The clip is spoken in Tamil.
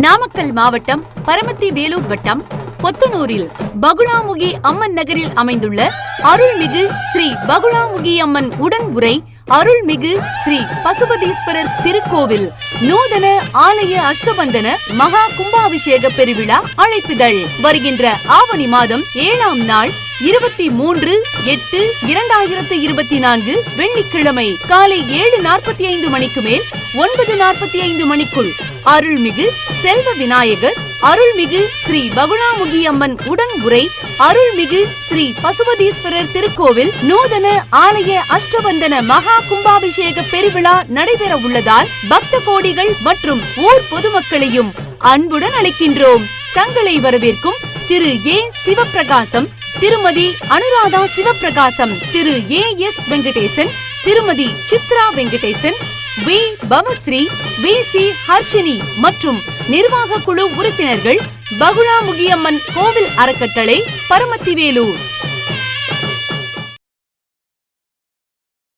நாமக்கல் மாவட்டம் பரமத்தி வேலூர் வட்டம் பொத்தனூரில் பகுலாமுகி அம்மன் நகரில் அமைந்துள்ள அருள்மிகு ஸ்ரீ பகுலாமுகி அம்மன் உடன் உரை அருள்மிகு ஸ்ரீ பசுபதீஸ்வரர் திருக்கோவில் நூதன ஆலய அஷ்டபந்தன மகா கும்பாபிஷேக பெருவிழா அழைப்புதல் வருகின்ற ஆவணி மாதம் ஏழாம் நாள் இருபத்தி மூன்று எட்டு இரண்டாயிரத்து இருபத்தி நான்கு வெள்ளிக்கிழமை காலை ஏழு நாற்பத்தி ஐந்து மணிக்கு மேல் ஒன்பது நாற்பத்தி ஐந்து மணிக்குள் அருள்மிகு செல்வ விநாயகர் அருள்மிகு ஸ்ரீ பகுணாமுகி அம்மன் உடன் உரை அருள்மிகு ஸ்ரீ பசுபதீஸ்வரர் திருக்கோவில் நூதன ஆலய அஷ்டபந்தன மகா கும்பாபிஷேக பெருவிழா நடைபெற உள்ளதால் பக்த கோடிகள் மற்றும் ஊர் பொதுமக்களையும் அன்புடன் அழைக்கின்றோம். தங்களை வரவேற்கும் திரு ஏ. சிவபிரகாசம் திருமதி அனுராதா சிவபிரகாசம் திரு ஏ. எஸ். வெங்கடேசன் திருமதி Chitra Venkatesan V. Bhavasri V. C. Harshini மற்றும் நிர்வாக குழு உறுப்பினர்கள் பகுழாமுகியம்மன் கோவில் அறக்கட்டளை பரமத்திவேலூர்.